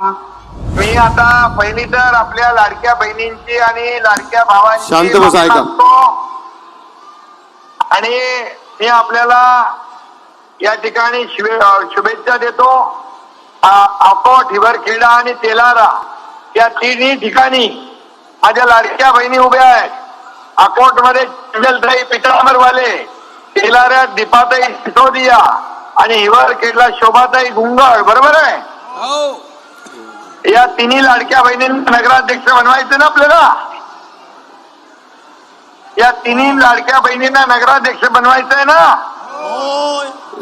मी आता पहिली तर आपल्या लाडक्या बहिणींची आणि लाडक्या भावांची शांत बसा, ऐका. आणि मी आपल्याला या ठिकाणी शुभे- अं, शुभेच्छा देतो. आ- अकोट हिवरखेडा आणि तेलारा या तिन्ही ठिकाणी माझ्या लाडक्या बहिणी उभ्या आहेत. अकोटमध्ये चंदलताई पिठांबरवाले तेलाऱ्यात दीपाताई सिसोदिया आणि हिवरखेडला शोभाताई गुंगळ. बरोबर आहे? हो. या तिन्ही लाडक्या बहिणींना नगराध्यक्ष बनवायचं ना आपल्याला? या तिन्ही लाडक्या बहिणींना नगराध्यक्ष बनवायचं आहे ना?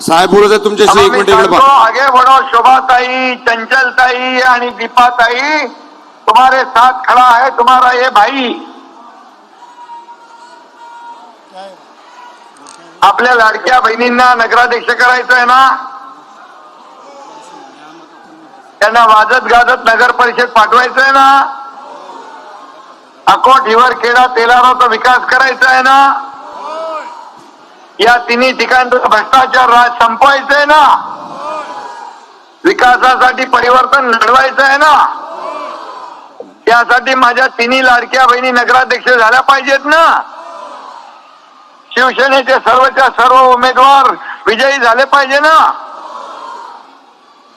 साहेब बोलत तुमच्याशी एक मिनिट आगे बढ़ो शोभाताई चंचलताई आणि दीपाताई. तुम्हारे साथ खड़ा है तुम्हारा ये भाई. आपल्या लाडक्या बहिणींना नगराध्यक्ष करायचं आहे ना? त्यांना वाजत गाजत नगर परिषद पाठवायचं आहे ना? अकोट हिवर खेडा तेलाराचा विकास करायचा आहे ना? या तिन्ही ठिकाणचं भ्रष्टाचार राज संपवायचं आहे ना? विकासासाठी परिवर्तन घडवायचं आहे ना? त्यासाठी माझ्या तिन्ही लाडक्या बहिणी नगराध्यक्ष झाल्या पाहिजेत ना? शिवसेनेचे सर्वच्या सर्व उमेदवार विजयी झाले पाहिजे ना?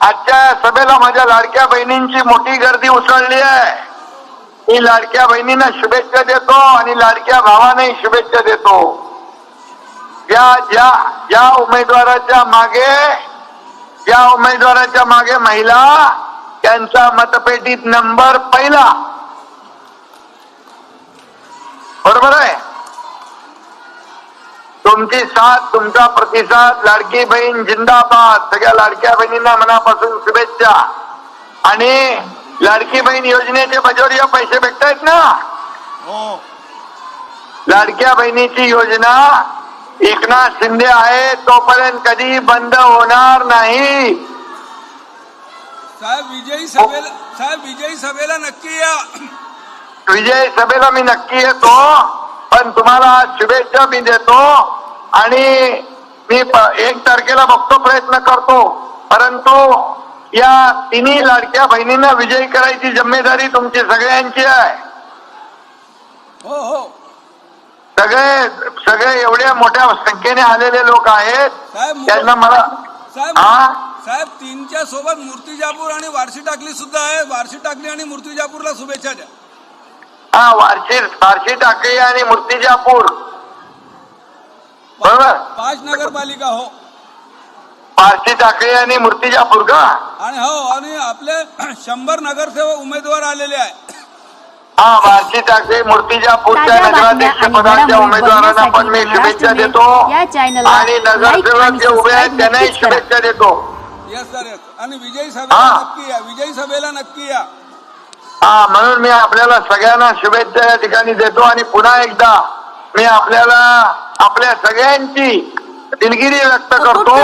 आजच्या सभेला माझ्या लाडक्या बहिणींची मोठी गर्दी उसळली आहे. मी लाडक्या बहिणींना शुभेच्छा देतो आणि लाडक्या भावाने शुभेच्छा देतो. या ज्या ज्या उमेदवाराच्या मागे ज्या उमेदवाराच्या मागे महिला त्यांचा मतपेटीत नंबर पहिला. बरोबर आहे? तुमची साथ तुमचा प्रतिसाद लाडकी बहीण जिंदाबाद. सगळ्या लाडक्या बहिणींना मनापासून शुभेच्छा. आणि लाडकी बहीण योजनेचे बजोरिया पैसे भेटतायत ना? हो. लाडक्या बहिणीची योजना एकनाथ शिंदे आहे तोपर्यंत कधी बंद होणार नाही. साहेब विजयी सभेला साहेब विजयी सभेला नक्की या. विजय सभेला मी नक्की येतो पण तुम्हाला शुभेच्छा मी देतो. आणि मी एक तारखेला बघतो प्रयत्न करतो. परंतु या तिन्ही लाडक्या बहिणींना विजयी करायची जिम्मेदारी तुमची सगळ्यांची आहे. हो हो. सगळे सगळे एवढ्या मोठ्या संख्येने आलेले लोक आहेत. साहेब त्यांना मला साहेब हा? साहेब तीनच्या सोबत मूर्तिजापूर आणि वारशी टाकली सुद्धा आहे. वारशी टाकली आणि मूर्तिजापूरला शुभेच्छा द्या. हा वारशी वारशी टाकळी आणि मूर्तिजापूर बरोबर पाच नगरपालिका हो. वारशी टाकळी आणि मूर्तिजापूर का आणि हो आणि आपले शंभर नगरसेवक उमेदवार आलेले आहे. हा वारशी टाकळी मूर्तिजापूरच्या नगराध्यक्ष आणि पदाच्या उमेदवारांना पण मी शुभेच्छा देतो. आणि नगरसेवक जे उभे आहेत त्यांनाही. शुभेच्छा देतो. येस सर येस आणि विजयी सभेला हा. नक्की या विजयी सभेला नक्की या. हा म्हणून मी आपल्याला सगळ्यांना शुभेच्छा या ठिकाणी देतो. आणि पुन्हा एकदा मी आपल्याला आपल्या सगळ्यांची दिलगिरी व्यक्त करतो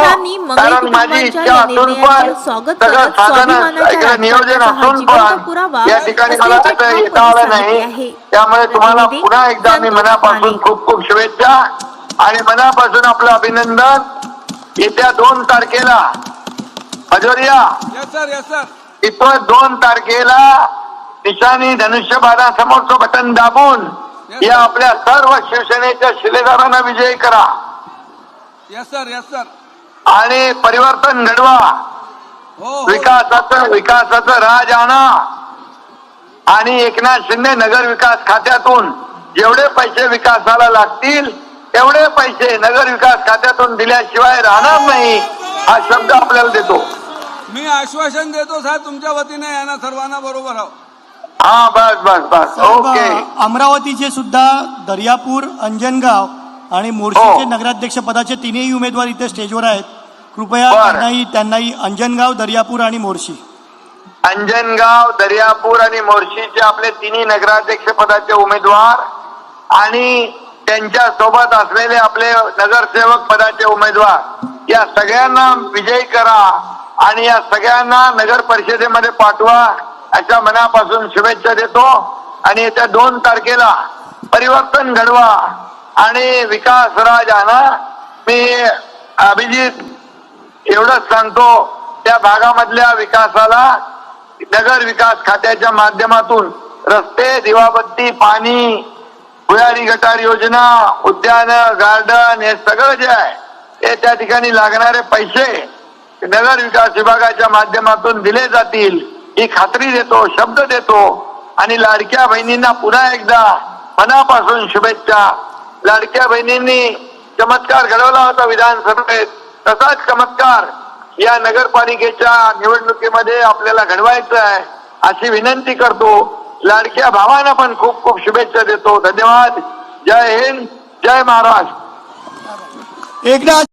कारण माझी इच्छा असून पण स्वागत सगळं साधन नियोजन असून पण या ठिकाणी मला आता येता आलं नाही. त्यामुळे तुम्हाला पुन्हा एकदा मी मनापासून माने. खूप खूप शुभेच्छा आणि मनापासून आपलं अभिनंदन येत्या दोन तारखेला हजोरिया येस सर येस सर तिथं दोन तारखेला निशाणी धनुष्यबाणासमोरचं बटन दाबून या आपल्या सर्व शिवसेनेच्या शिलेदारांना विजयी करा. येस सर येस सर आणि परिवर्तन घडवा. हो हो. विकासाचं विकासाचं राज आणा. आणि एकनाथ शिंदे नगर विकास खात्यातून जेवढे पैसे विकासाला लागतील तेवढे पैसे नगर विकास खात्यातून दिल्याशिवाय राहणार नाही हा शब्द आपल्याला देतो. मी आश्वासन देतो साहेब तुमच्या वतीने यांना सर्वांना बरोबर आहो. हा बस बस बस. ओके अमरावतीचे सुद्धा दर्यापूर अंजनगाव आणि मोर्शीचे हो. नगराध्यक्ष पदाचे तिन्ही उमेदवार इथे स्टेजवर आहेत. कृपया. त्यांनाही त्यांनाही अंजनगाव दर्यापूर आणि मोर्शी. अंजनगाव दर्यापूर आणि मोर्शीचे आपले तिन्ही नगराध्यक्ष पदाचे उमेदवार आणि त्यांच्यासोबत असलेले आपले नगरसेवक पदाचे उमेदवार. या सगळ्यांना विजयी करा आणि या सगळ्यांना नगर परिषदेमध्ये पाठवा. अशा मनापासून शुभेच्छा देतो आणि येत्या दोन तारखेला परिवर्तन घडवा आणि विकास राजाना मी अभिजित एवढंच सांगतो त्या भागामधल्या विकासाला नगर विकास खात्याच्या माध्यमातून रस्ते दिवाबत्ती पाणी भुयारी गटार योजना उद्यान गार्डन हे सगळं जे आहे ते त्या ठिकाणी लागणारे पैसे नगर विकास विभागाच्या माध्यमातून दिले जातील. ही खात्री देतो शब्द देतो. आणि लाडक्या बहिणींना पुन्हा एकदा मनापासून शुभेच्छा. लाडक्या बहिणींनी चमत्कार घडवला होता विधानसभेत. तसाच चमत्कार या नगरपालिकेच्या निवडणुकीमध्ये आपल्याला घडवायचं आहे अशी विनंती करतो. लाडक्या भावांना पण खूप खूप शुभेच्छा देतो. धन्यवाद. जय हिंद. जय महाराष्ट्र. एकदा